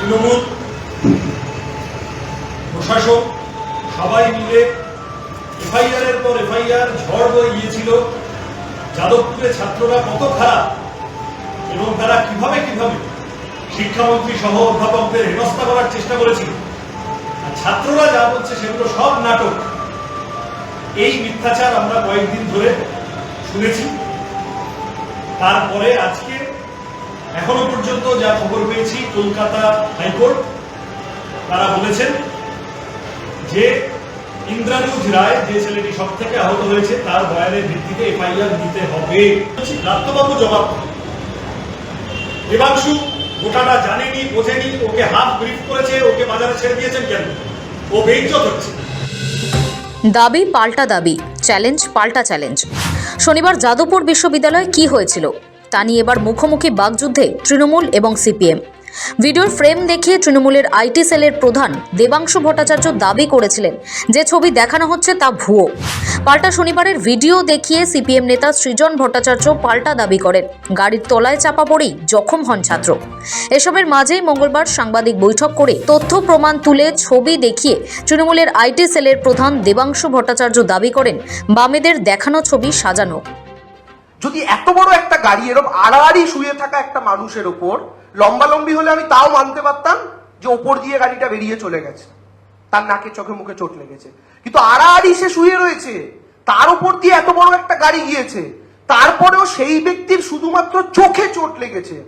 তৃণমূল প্রশাসন সবাই মিলে এফআইআর এর পর এফআইআর ঝড় বয়ে গিয়েছিল। যাদবপুরে ছাত্ররা কত খারাপ এবং তারা কীভাবে কীভাবে শিক্ষামন্ত্রী সহ অধ্যাপকদের হেনস্থা করার চেষ্টা করেছিল। আর ছাত্ররা যা বলছে সেগুলো সব নাটক। এই মিথ্যাচার আমরা কয়েকদিন ধরে শুনেছি। তারপরে আজকে এখনও পর্যন্ত যা খবর পেয়েছি, কলকাতা হাইকোর্ট, তারা বলেছেন যে ইন্দ্রানুজ রায় যে ছেলেটি সব থেকে আহত হয়েছে, তার বয়ানের ভিত্তিতে এফআইআর দিতে হবে। রাত্তবাবু জবাব দেবাংশু গোটাটা জানেনি, বোঝেনি, ওকে হাফ ব্রিফ করেছে, ওকে বাজারে ছেড়ে দিয়েছেন কেন? ও বেইজ্জত হচ্ছে। দাবি পাল্টা দাবি চ্যালেঞ্জ পাল্টা চ্যালেঞ্জ শনিবার যাদবপুর বিশ্ববিদ্যালয়ে কি হয়েছিল? নিয়ে এবার মুখোমুখি বাগযুদ্ধে তৃণমূল এবং সিপিএম। ভিডিওর ফ্রেম দেখিয়ে তৃণমূলের আইটি সেলের প্রধান দেবাংশু ভট্টাচার্য দাবি করেছিলেন যে ছবি দেখানো হচ্ছে তা ভুয়ো। পাল্টা শনিবারের ভিডিও দেখিয়ে সিপিএম নেতা সৃজন ভট্টাচার্য পাল্টা দাবি করেন। গাড়ির তলায় চাপা পড়েই জখম হন ছাত্র। এসবের মাঝেই মঙ্গলবার সাংবাদিক বৈঠক করে তথ্য প্রমাণ তুলে ছবি দেখিয়ে তৃণমূলের আইটি সেলের প্রধান দেবাংশু ভট্টাচার্য দাবি করেন, বামেদের দেখানো ছবি সাজানো। যদি এত বড় একটা গাড়ি এরকম আড়াআড়ি শুয়ে থাকা একটা মানুষের ওপর লম্বালম্বি হলে আমি তাও মানতে পারতাম যে ওপর দিয়ে গাড়িটা বেরিয়ে চলে গেছে। তার নাকে, চোখে, মুখে চোট লেগেছে। কিন্তু আড়াআড়ি সে শুয়ে রয়েছে, তার উপর দিয়ে এত বড় একটা গাড়ি গিয়েছে, তারপরেও সেই ব্যক্তির শুধুমাত্র চোখে চোট লেগেছে।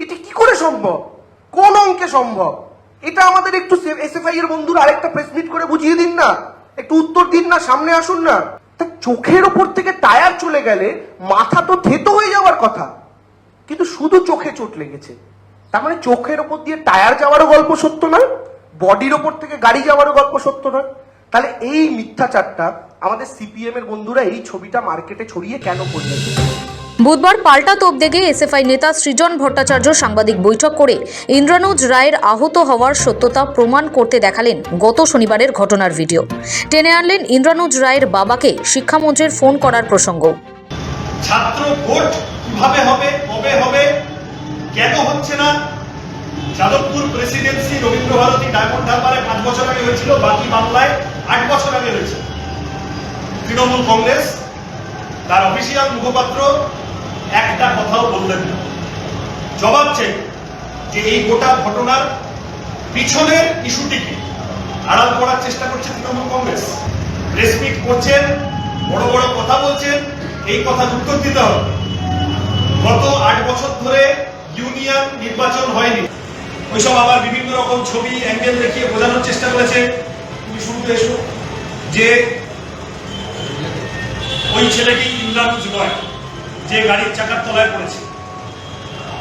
এটা কি করে সম্ভব? কোন অঙ্কে সম্ভব? এটা আমাদের একটু এস এসএফআই এর বন্ধুরা আরেকটা প্রেস মিট করে বুঝিয়ে দিন না। একটু উত্তর দিন না, সামনে আসুন না। তা চোখের ওপর থেকে টায়ার চলে গেলে মাথা তো থেতো হয়ে যাওয়ার কথা। কিন্তু শুধু চোখে চোট লেগেছে। তার মানে চোখের ওপর দিয়ে টায়ার যাওয়ারও গল্প সত্য নয়, বডির ওপর থেকে গাড়ি যাওয়ারও গল্প সত্য নয়। তাহলে এই মিথ্যাচারটা আমাদের সিপিএম এর বন্ধুরা এই ছবিটা মার্কেটে ছড়িয়ে কেন করলেন বুধবার পাল্টা তোপ দেখে এসএফআই নেতা সৃজন ভট্টাচার্য সাংবাদিক বৈঠক করে ইন্দ্রানুজ রায়ের আহত হওয়ার সত্যতা প্রমাণ করতে দেখালেন গত শনিবারের ঘটনার ভিডিও। টেনে আনলেন ইন্দ্রানুজ রায়ের বাবাকে শিক্ষামন্ত্রীর ফোন করার প্রসঙ্গ। ছাত্র ভোট কীভাবে হবে, কবে হবে, কেন হচ্ছে না? যাদবপুর প্রেসিডেন্সি রবীন্দ্র ভারতী ডায়মন্ড পাঁচ বছর আগে হয়েছিল, বাকি আট বছর আগে হয়েছে। তৃণমূল কংগ্রেস, তার অফিসিয়াল মুখপাত্র একটা কথাও বললেন না। জবাব চাই যে এই গোটা ঘটনার পিছনের ইস্যুটিকে আড়াল করার চেষ্টা করছে তৃণমূল কংগ্রেস। প্রেস মিট করছেন, বড় বড় কথা বলছেন, এই কথা উত্তর দিতে হবে। গত আট বছর ধরে ইউনিয়ন নির্বাচন হয়নি। ওইসব আবার বিভিন্ন রকম ছবি, অ্যাঙ্গেল দেখিয়ে বোঝানোর চেষ্টা করেছে। তুমি শুনতে এসো যে ওই ছেলেটি ইন্দ্রানুজ নয় যে গাড়ির চাকার তলায় পড়েছে।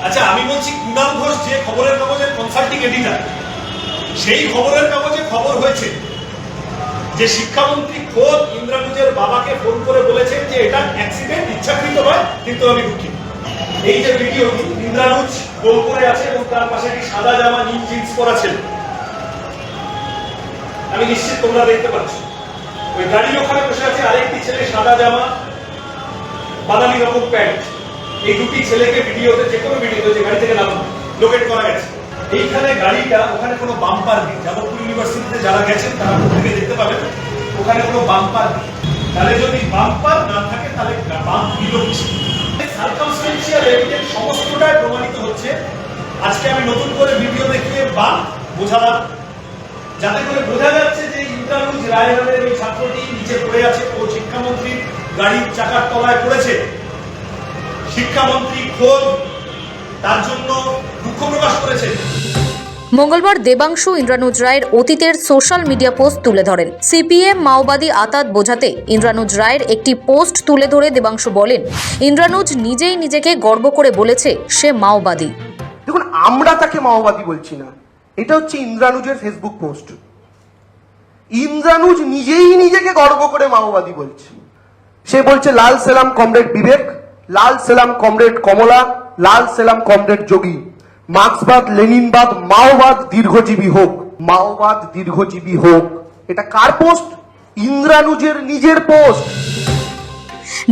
আচ্ছা আমি বলছি কুণাল ঘোষ যে খবরের কাগজের কনসাল্টিং এডিটার সেই খবরের কাগজে খবর হয়েছে যে শিক্ষামন্ত্রী খোদ ইন্দ্রানুজের বাবাকে ফোন করে বলেছেন যে এটা অ্যাক্সিডেন্ট ইচ্ছাকৃত নয়, কিন্তু আমি দুঃখিত এই যে ভিডিওটি ইন্দ্রানুজ গোল করে আছে এবং তার পাশে একটি সাদা জামা, নীল জিন্স পরা ছেলে আমি নিশ্চিত তোমরা দেখতে পাচ্ছ। ওই গাড়ির ওখানে বসে আছে আরেকটি ছেলে, সাদা জামা বাদামি রকম প্যান্ট। এই দুটি ছেলেকে ভিডিওতে, যে কোনো ভিডিওতে যে গাড়ি থেকে নামানো, লোকেট করা গেছে। এইখানে গাড়িটা, ওখানে কোনো বাম্পার নেই। যাদবপুর ইউনিভার্সিটিতে যারা গেছেন, তারা থেকে দেখতে পাবেন, ওখানে কোনো বাম্পার নেই। তাহলে যদি বাম্পার না থাকে, তাহলে বাম্প দিল সার্কামস্টেন্সিয়াল এভিডেন্স সমস্তটাই প্রমাণিত হচ্ছে। আজকে আমি নতুন করে ভিডিও দেখিয়ে বাম্প বোঝালাম। যাতে করে বোঝা যাচ্ছে যে ইন্দ্রানুজ রায় নামের ওই ছাত্রটি নিচে পড়ে আছে, ও শিক্ষামন্ত্রীর গাড়ির চাকার তলায় পড়েছে। শিক্ষামন্ত্রী খোদ তার জন্য দুঃখ প্রকাশ করেছে মঙ্গলবার দেবাংশু ইন্দ্রানুজ রায়ের অতীতের সোশ্যাল মিডিয়া পোস্ট তুলে ধরেন। সিপিএম মাওবাদী আতাত বোঝাতে ইন্দ্রানুজ রায়ের একটি পোস্ট তুলে ধরে দেবাংশু বলেন ইন্দ্রানুজ নিজেই নিজেকে গর্ব করে বলেছে সে মাওবাদী। দেখুন আমরা তাকে মাওবাদী বলছি না। এটা হচ্ছে ইন্দ্রানুজের ফেসবুক পোস্ট। ইন্দ্রানুজ নিজেই নিজেকে গর্ব করে মাওবাদী বলছে। সে বলছে, লাল সেলাম কমরেড বিবেক, লাল সেলাম কমরেড কমলা, লাল সেলাম কমরেড যোগী। মার্ক্সবাদ, লেনিনবাদ, মাওবাদ দীর্ঘজীবী হোক, মাওবাদ দীর্ঘজীবী হোক। এটা কার পোস্ট? ইন্দ্রানুজের নিজের পোস্ট।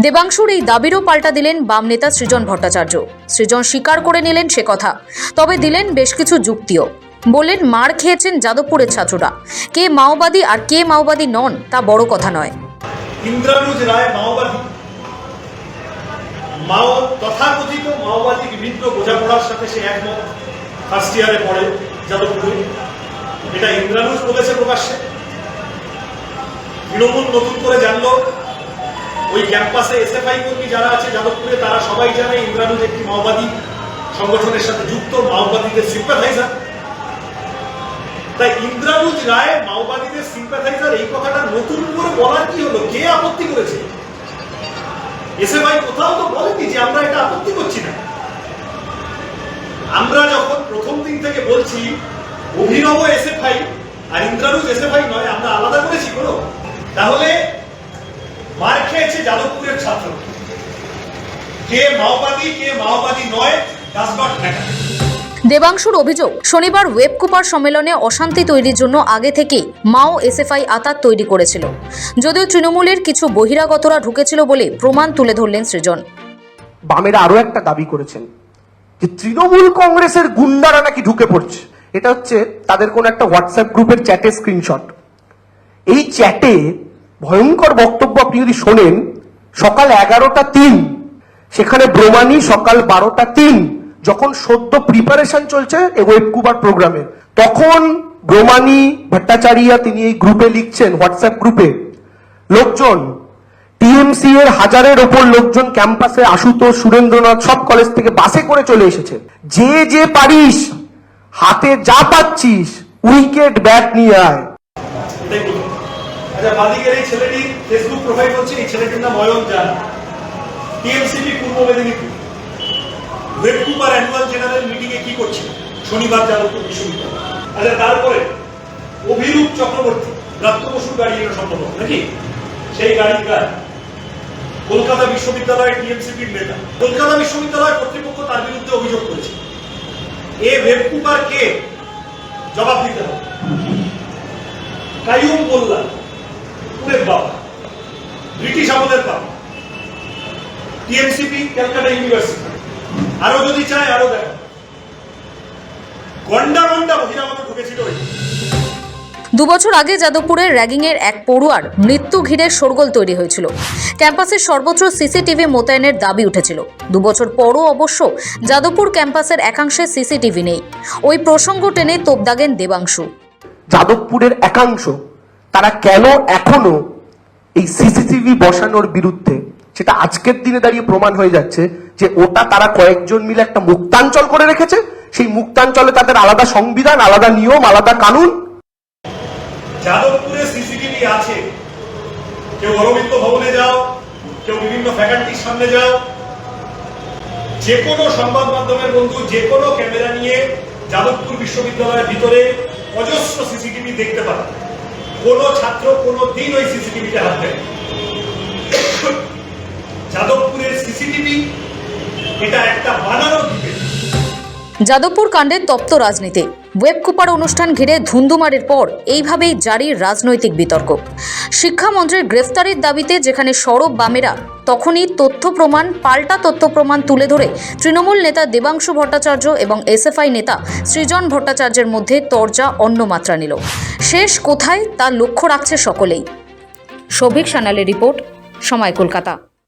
দেবাংশুর এই দাবিরও পাল্টা দিলেন বাম নেতা সৃজন ভট্টাচার্য। সৃজন স্বীকার করে নিলেন সে কথা, তবে দিলেন বেশ কিছু যুক্তিও। বললেন, মার খেয়েছেন যাদবপুরের ছাত্ররা। কে মাওবাদী আর কে মাওবাদী নন, তা বড় কথা নয়। ইন্দ্রানুজ রায় মাওবাদী। মাও তথাকথিত মাওবাদী বিভিন্ন বোঝাপড়ার সাথে সে একমত। ফার্স্ট ইয়ারে পড়ে যাদবপুরে। এটা ইন্দ্রানুজ বলেছে প্রকাশ্যে। তৃণমূল নতুন করে জানলো, ওই ক্যাম্পাসে এসএফআই কর্মী যারা আছে যাদবপুরে, তারা সবাই জানে ইন্দ্রানুজ একটি মাওবাদী। সংগঠনের সাথে যুক্ত মাওবাদীদের সিম্পাথাইজার তাই ইন্দ্রানুজ রায়, মাওবাদীদের সিম্পাথাইজার এই কথাটা নতুন করে বলার কি হলো? কে আপত্তি করেছে? এসএফআই কোথাও তো বলেনি যে আমরা এটা আপত্তি করছি না। আমরা যখন প্রথম দিন থেকে বলছি, অভিনব এসএফআই, আর ইন্দ্রানুজ এসএফআই নয়, আমরা আলাদা করেছি কোনো? তাহলে মার খেয়েছে যাদবপুরের ছাত্র। কে মাওবাদী কে মাওবাদী নয় ডাজ নট ম্যাটার দেবাংশুর অভিযোগ, শনিবার ওয়েব কুপার সম্মেলনে অশান্তি তৈরির জন্য আগে থেকেই মাও এসএফআই আতাত তৈরি করেছিল। যদিও তৃণমূলের কিছু বহিরাগতরা ঢুকেছিল বলে প্রমাণ তুলে ধরলেন সৃজন। বামেরা আরও একটা দাবি করেছেন যে তৃণমূল কংগ্রেসের গুন্ডারা নাকি ঢুকে পড়ছে। এটা হচ্ছে তাদের কোন একটা হোয়াটসঅ্যাপ গ্রুপের চ্যাটের স্ক্রিনশট। এই চ্যাটে ভয়ঙ্কর বক্তব্য আপনি যদি শোনেন, সকাল এগারোটা তিন, সেখানে ব্রমানি সকাল বারোটা তিন যখন সদ্য প্রিপারেশন চলছে ওয়েব কুবার প্রোগ্রামে তখন ব্রমানি ভট্টাচারিয়া তিনি এই গ্রুপে লিখছেন হোয়াটসঅ্যাপ গ্রুপে লোকজন টিএমসি এর হাজারের ওপর লোকজন ক্যাম্পাসে আশুতোষ, সুরেন্দ্রনাথ সব কলেজ থেকে বাসে করে চলে এসেছে। যে যে পারিস, হাতে যা পাচ্ছিস, উইকেট ব্যাট নিয়ে আয়। আচ্ছা বাদিকের এই ছেলেটি ফেসবুক প্রোফাইল করছে এই ছেলেটির নাম অয়ন জান। টিএমসিপি পূর্ব মেদিনীপুর। ওয়েব কুপার অ্যানুয়াল জেনারেল মিটিং এ কি করছে? শনিবার যাদবপুর বিশ্ববিদ্যালয়। আচ্ছা তারপরে অভিরূপ চক্রবর্তী ব্রাত্য বসুর গাড়ি এটা সম্ভব নাকি? সেই গাড়ির গাড়ি কলকাতা বিশ্ববিদ্যালয়ের টিএমসিপির নেতা। কলকাতা বিশ্ববিদ্যালয় কর্তৃপক্ষ তার বিরুদ্ধে অভিযোগ করেছে। এ ওয়েব কে? জবাব দিতে হবে। কাইয়ুম মোল্লা, পুরের বাবা, ব্রিটিশ আমলের বাবা, টিএমসিপি, ক্যালকাটা ইউনিভার্সিটি। আরও যদি চায় আরও দেখো। গন্ডা গন্ডা বহিরাগত ঢুকেছিল ওই। দুবছর আগে যাদবপুরের র্যাগিংয়ের এক পড়ুয়ার মৃত্যু ঘিরে শোরগোল তৈরি হয়েছিল। ক্যাম্পাসের সর্বত্র সিসিটিভি মোতায়েনের দাবি উঠেছিল। দুবছর পরও অবশ্য যাদবপুর ক্যাম্পাসের একাংশে সিসিটিভি নেই। ওই প্রসঙ্গ টেনে তোপ দাগেন দেবাংশু। যাদবপুরের একাংশ তারা কেন এখনও এই সিসিটিভি বসানোর বিরুদ্ধে সেটা আজকের দিনে দাঁড়িয়ে প্রমাণ হয়ে যাচ্ছে যে ওটা তারা কয়েকজন মিলে একটা মুক্তাঞ্চল করে রেখেছে, সেই মুক্তাঞ্চলে তাদের আলাদা সংবিধান, আলাদা নিয়ম, আলাদা কানুন। যাদবপুরে সিসিটিভি আছে। কেউ অরবিন্দ ভবনে যাও, কেউ বিভিন্ন ফ্যাকাল্টির সামনে যাও। যে কোনো সংবাদ মাধ্যমের বন্ধু যে কোনো ক্যামেরা নিয়ে যাদবপুর বিশ্ববিদ্যালয়ের ভিতরে অজস্র সিসিটিভি দেখতে পাবে। কোনো ছাত্র কোনো দিন ওই সিসিটিভিতে হাত দেয় যাদবপুরের সিসিটিভি এটা একটা বানানো যাদবপুর কাণ্ডের তপ্ত রাজনীতি। ওয়েব কুপার অনুষ্ঠান ঘিরে ধুন্ধুমারের পর এইভাবেই জারি রাজনৈতিক বিতর্ক। শিক্ষামন্ত্রীর গ্রেফতারির দাবিতে যেখানে সরব বামেরা, তখনই তথ্য প্রমাণ, পাল্টা তথ্য প্রমাণ তুলে ধরে তৃণমূল নেতা দেবাংশু ভট্টাচার্য এবং এসএফআই নেতা সৃজন ভট্টাচার্যের মধ্যে তরজা অন্য মাত্রা নিল। শেষ কোথায় তা লক্ষ্য রাখছে সকলেই। সৌভিক সানালের রিপোর্ট, সময় কলকাতা।